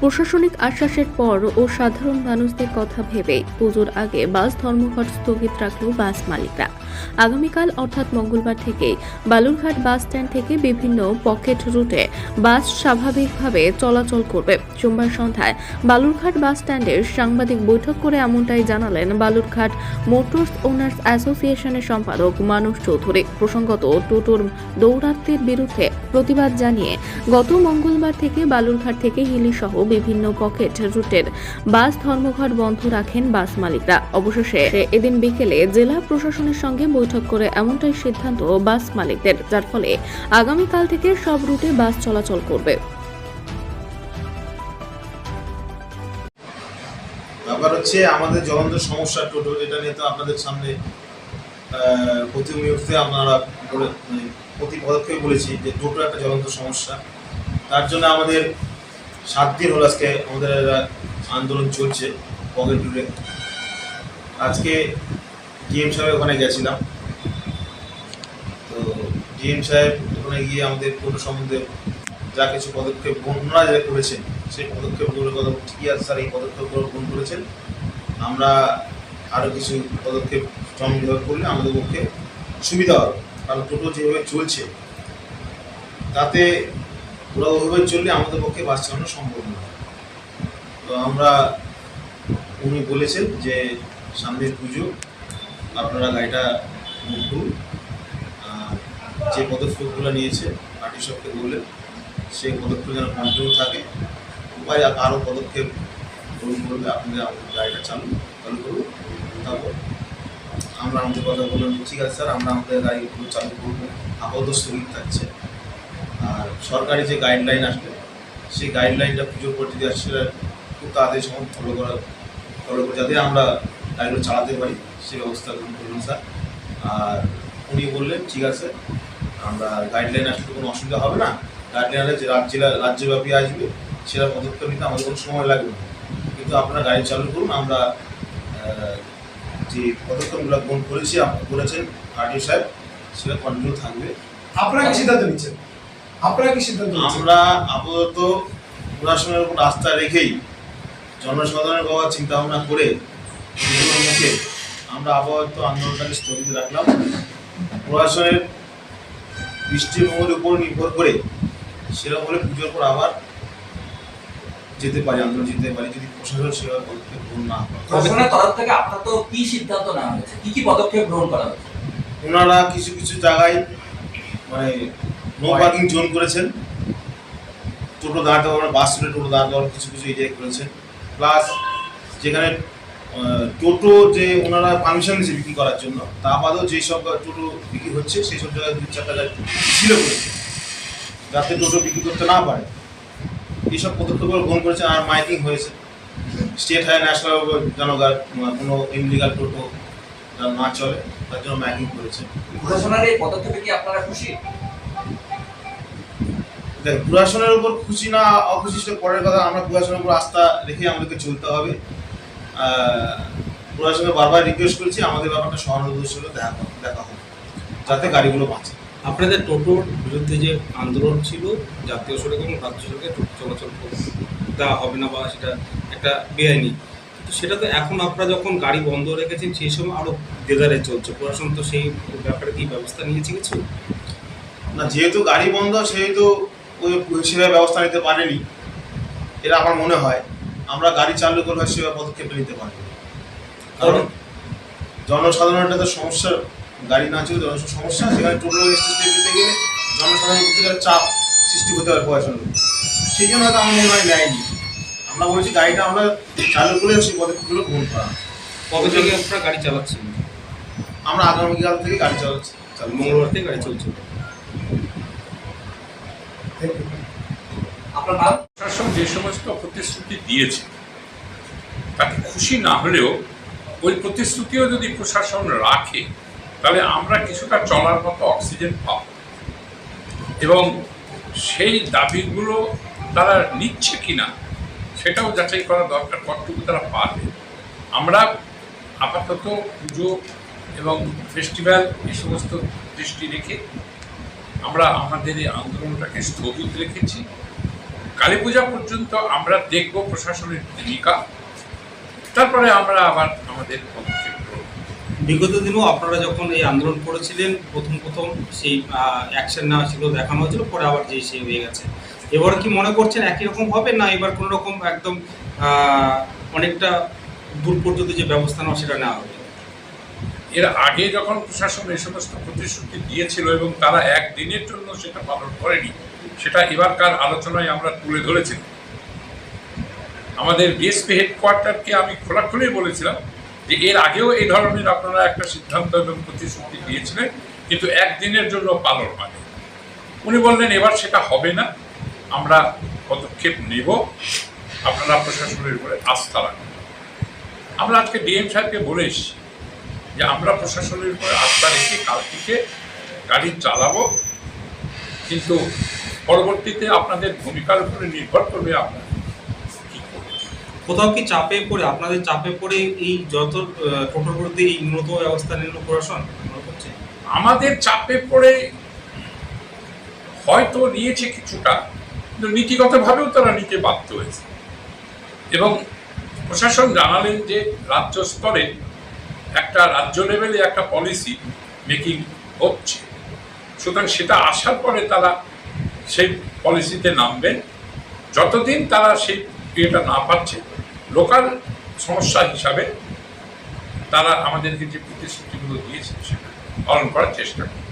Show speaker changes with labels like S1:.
S1: প্রশাসনিক আশ্বাসের পর ও সাধারণ মানুষদের কথা ভেবে পুজোর আগে বাস ধর্মঘট স্থগিত রাখল বাস মালিকরা। আগামীকাল অর্থাৎ মঙ্গলবার থেকে বালুরঘাট বাস স্ট্যান্ড থেকে বিভিন্ন পকেট রুটে বাস স্বাভাবিকভাবে চলাচল করবে। সোমবার সন্ধ্যায় বালুরঘাট বাস স্ট্যান্ডের সাংবাদিক বৈঠক করে এমনটাই জানালেন বালুরঘাট মোটরস ওনার্স অ্যাসোসিয়েশনের সম্পাদক মানুষ চৌধুরী। প্রসঙ্গত, টোটোর দৌরাত্মের বিরুদ্ধে প্রতিবাদ জানিয়ে গত মঙ্গলবার থেকে বালুরঘাট থেকে হিলি সহ বিভিন্ন পকেট রুটের বাস ধর্মঘট বন্ধ রাখেন বাস মালিকরা। অবশেষে এদিন বিকেলে জেলা প্রশাসনের সঙ্গে বৈঠক করে এমনটাই সিদ্ধান্ত বাস মালিকদের, যার ফলে আগামীকাল থেকে সব রুটে বাস চলাচল করবে।
S2: ব্যাপার হচ্ছে আমাদের জ্বলন্ত সমস্যা, টোটো যেটা নিয়ে তো আপনাদের সামনে প্রতি আপনারা মানে প্রতি বলেছি যে টোটো একটা জ্বলন্ত সমস্যা। তার জন্য আমাদের সাত দিন হলো আজকে আমাদের আন্দোলন চলছে পকেট আজকে ডিএম সাহেব ওখানে গেছিলাম। তো ডিএম সাহেব ওখানে গিয়ে আমাদের টোটো সম্বন্ধে যা কিছু পদক্ষেপ ওনারা যেটা করেছেন, সেই পদক্ষেপগুলোর কথা ঠিকই আছে স্যার এই পদক্ষেপগুলো গ্রহণ করেছেন? আমরা আরও কিছু পদক্ষেপ সমন্বয় করলে আমাদের পক্ষে সুবিধা হবে। কারণ টোটো যেভাবে চলছে, তাতে ওরা ওইভাবে চললে আমাদের পক্ষে বাস চালানো সম্ভব নয়। তো আমরা উনি বলেছেন যে সামনের পুজো আপনারা গাড়িটা আর যে পদক্ষেপগুলো নিয়েছে, পার্টি সবকে বললেন, সেই পদক্ষেপ যেন কন্টিনিউ থাকে। উপায় আরও পদক্ষেপ গ্রহণ করবে আপনাদের আমাদের গাড়িটা চালু চালু করুন। তারপর আমরা আমাদের কথা বললাম ঠিক আছে স্যার, আমরা আমাদের গাড়িগুলো চালু করব। আপাতত স্থগিত থাকছে। আর সরকারি যে গাইডলাইন আসবে, সেই গাইডলাইনটা পুজোর পর যদি খুব তাড়াতাড়ি সময় ফলো করা ফলো করে, যাতে আমরা গাড়িগুলো চালাতে পারি। সেই ব্যবস্থা গ্রহণ করুন স্যার? আর উনি বললেন ঠিক আছে আমরা গাইডলাইন আসলে কোনো অসুবিধা হবে না। গাইডলাইনে যে রাজ্য রাজ্যব্যাপী আসবে সেটা পদক্ষেপ নিতে আমাদের কোনো সময় লাগবে না। কিন্তু আপনারা গাড়ি চালু করুন আমরা যে পদক্ষেপগুলো গ্রহণ করেছি আপনি করেছেন আরটিও সাহেব সেটা কন্টিনিউ থাকবে।
S3: আপনারা কি সিদ্ধান্ত নিচ্ছেন? আপনারা কি সিদ্ধান্ত
S2: আমরা আপাতত প্রশাসনের উপর আস্থা রেখেই জনসাধারণের বাবা চিন্তা ভাবনা করে মুখে আমরা আপাতত আন্দোলনটাকে স্থগিত রাখলাম। প্রশাসনের দৃষ্টিভঙ্গির উপর নির্ভর করে সেরকম হলে পুজোর পর আবার যেতে পারি আন্দোলন যেতে পারি যদি প্রশাসন সেভাবে পদক্ষেপ গ্রহণ না করে।
S4: প্রশাসনের তরফ থেকে আপনার তো কি সিদ্ধান্ত নেওয়া হয়েছে? কি কি পদক্ষেপ গ্রহণ করা হয়েছে?
S2: ওনারা কিছু কিছু জায়গায় মানে নো পার্কিং জোন করেছেন। টোটো দাঁড় দেওয়ার বাস টোটো দাঁড় দেওয়ার কিছু কিছু এরিয়ায় করেছেন। প্লাস যেখানে টোটো যে ওনারা পারমিশন দিয়েছে বিক্রি করার জন্য তা বাদেও যেই সব টোটো বিক্রি হচ্ছে সেই সব জায়গায় দু চারটা জায়গায় ছিল করেছে যাতে টোটো বিক্রি করতে না পারে। এইসব পদক্ষেপগুলো গ্রহণ করেছে আর মাইকিং হয়েছে। স্টেট হাই ন্যাশনাল যেন গা- কোনো ইনলিগাল টোটো না চলে তার জন্য মাইকিং করেছে।
S4: প্রশাসনের এই পদক্ষেপে কি আপনারা খুশি?
S2: দেখ প্রশাসনের উপর খুশি না অখুশি পরের কথা আমরা প্রশাসনের উপর আস্থা রেখে আমাদেরকে চলতে হবে। আহ, প্রশাসনকে বারবার রিকোয়েস্ট করেছি আমাদের ব্যাপারটা সহানুভূতির সঙ্গে দেখা দেখা হবে যাতে গাড়িগুলো বাঁচে।
S5: আপনাদের টোটোর বিরুদ্ধে যে আন্দোলন ছিল জাতীয় সড়ক এবং রাজ্য সড়কে টোটো চলাচল দেওয়া হবে না বা সেটা একটা বেআইনি। কিন্তু সেটা তো এখন আপনারা যখন গাড়ি বন্ধ রেখেছেন সেই সময় আরও দেদারে চলছে। প্রশাসন তো সেই ব্যাপারে কি ব্যবস্থা নিয়েছে কিছু?
S2: না যেহেতু গাড়ি বন্ধ সেহেতু ওই সেভাবে ব্যবস্থা নিতে পারেনি। এটা আমার মনে হয়। আমরা গাড়ি চালু করলে সেবা পদক্ষেপ নিতে পারি। কারণ জনসাধারণের তো সমস্যা গাড়ি না চলে সমস্যা সেখানে টোটো স্টেশনে দিতে গেলে জনসাধারণের প্রতি একটা চাপ সৃষ্টি হতে পারে প্রশাসনের সেই জন্য হয়তো আমার মনে হয় নেয়নি। আমরা বলছি গাড়িটা আমরা চালু করে সেই পদক্ষেপগুলো গ্রহণ করা।
S5: কবে থেকে আপনারা গাড়ি চালাচ্ছেন?
S2: আমরা আগামীকাল থেকে গাড়ি চালাচ্ছি।
S5: মঙ্গলবার থেকে গাড়ি চলছে।
S3: Thank you.
S6: যে সমস্ত প্রতিশ্রুতি দিয়েছে খুশি না হলেও ওই প্রতিশ্রুতিও যদি প্রশাসন রাখে, তাহলে আমরা কিছুটা চলার মতো অক্সিজেন পাব। এবং সেই দাবিগুলো তারা নিচ্ছে কিনা, সেটাও যাচাই করা দরকার, কতটুকু তারা পারবে। আমরা আপাতত পুজো এবং ফেস্টিভ্যাল এই সমস্ত দৃষ্টি রেখে আমরা আমাদের এই আন্দোলনটাকে স্থগিত রেখেছি। কালী পূজা পর্যন্ত আমরা দেখব প্রশাসনের ভূমিকা। তারপরে আমরা আবার আমাদের পদক্ষেপ
S5: বিগত দিনেও আপনারা যখন এই আন্দোলন করেছিলেন প্রথম প্রথম সেই অ্যাকশন নেওয়া ছিল দেখানো হয়েছিল পরে আবার যে সেই হয়ে গেছে। এবার কি মনে করছেন একই রকম হবে না এবার কোনো রকম একদম অনেকটা দূর পর্যন্ত যে ব্যবস্থা নেওয়া সেটা নেওয়া হবে?
S6: এর আগে যখন প্রশাসন এই সমস্ত প্রতিশ্রুতি দিয়েছিল এবং তারা একদিনের জন্য সেটা পালন করেনি সেটা এবারকার আলোচনায় আমরা তুলে ধরেছিলাম আমাদের বিএসপি হেডকোয়ার্টারকে আমি খোলাখুলি বলেছিলাম যে এর আগেও এই ধরনের আপনারা একটা সিদ্ধান্ত এবং প্রতিশ্রুতি দিয়েছিলেন, কিন্তু একদিনের জন্য পালন মানে উনি বললেন, এবার সেটা হবে না। আমরা পদক্ষেপ নেব। আপনারা প্রশাসনের উপরে আস্থা রাখুন। আমরা আজকে ডিএম সাহেবকে বলে এসেছি যে আমরা প্রশাসনের উপরে আস্থা রেখে কাল থেকে গাড়ি চালাবো, কিন্তু পরবর্তীতে আপনাদের ভূমিকার উপরে নির্ভর করবে আপনার
S5: কোথাও কি চাপে পড়ে আপনাদের চাপে পড়ে এই যত টোটোর এই ন্যূনতম ব্যবস্থা নিল প্রশাসন
S6: আমাদের চাপে পড়ে হয়তো নিয়েছে কিছুটা কিন্তু নীতিগতভাবেও তারা নিতে বাধ্য হয়েছে। এবং প্রশাসন জানালেন যে রাজ্য স্তরে একটা রাজ্য লেভেলে একটা পলিসি মেকিং হচ্ছে। সুতরাং সেটা আসার পরে তারা সেই পলিসিতে নামবে। যতদিন তারা সেই ইয়েটা না পাচ্ছে লোকাল সমস্যা হিসাবে তারা আমাদেরকে যে প্রতিশ্রুতিগুলো দিয়েছে সেটা পালন করার চেষ্টা করবে।